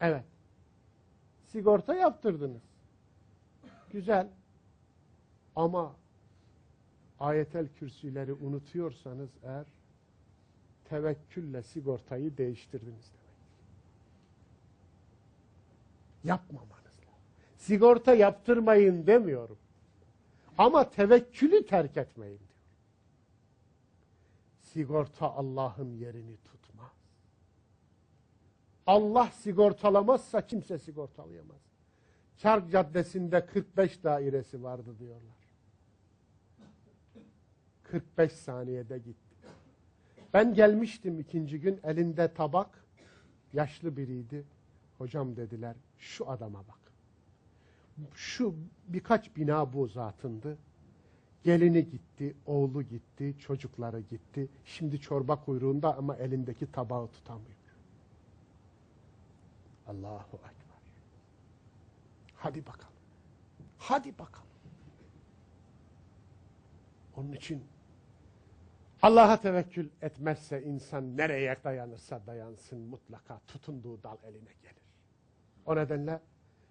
Evet. Sigorta yaptırdınız. Güzel. Ama ayetel kürsüleri unutuyorsanız eğer tevekkülle sigortayı değiştirdiniz demek. Yapmamanız lazım. Sigorta yaptırmayın demiyorum. Ama tevekkülü terk etmeyin diyor. Sigorta Allah'ın yerini tutmaz. Allah sigortalamazsa kimse sigortalayamaz. Çark Caddesi'nde 45 dairesi vardı diyorlar. 45 saniyede gitti. Ben gelmiştim ikinci gün elinde tabak, yaşlı biriydi. Hocam dediler şu adama bak. Şu birkaç bina bu zatındı. Gelini gitti, oğlu gitti, çocukları gitti. Şimdi çorba kuyruğunda ama elindeki tabağı tutamıyor. Allahu Ekber. Hadi bakalım. Hadi bakalım. Onun için Allah'a tevekkül etmezse insan nereye dayanırsa dayansın mutlaka tutunduğu dal eline gelir. O nedenle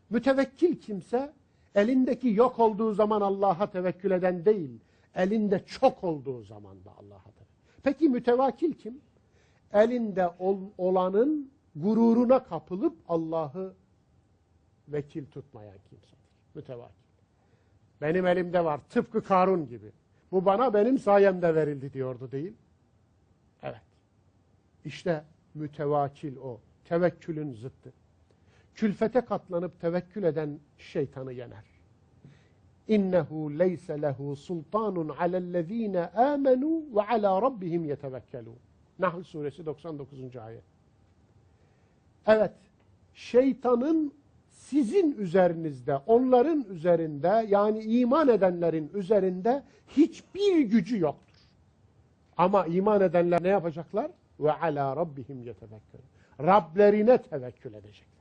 mütevekkil kimse elindeki yok olduğu zaman Allah'a tevekkül eden değil, elinde çok olduğu zaman da Allah'a tevekkül. Peki mütevakil kim? Elinde ol, olanın gururuna kapılıp Allah'ı vekil tutmayan kimsedir. Mütevakil. Benim elimde var tıpkı Karun gibi. Bu bana benim sayemde verildi diyordu değil. Evet. İşte mütevakil o. Tevekkülün zıttı. Külfete katlanıp tevekkül eden şeytanı yener. İnnehu leyse lehu sultanun alellezine amenu ve ala rabbihim yetevekkelun. Nahl suresi 99. ayet. Evet, şeytanın sizin üzerinizde, onların üzerinde yani iman edenlerin üzerinde hiçbir gücü yoktur. Ama iman edenler ne yapacaklar? Ve ala rabbihim yetevekkelun. Rablerine tevekkül edecekler.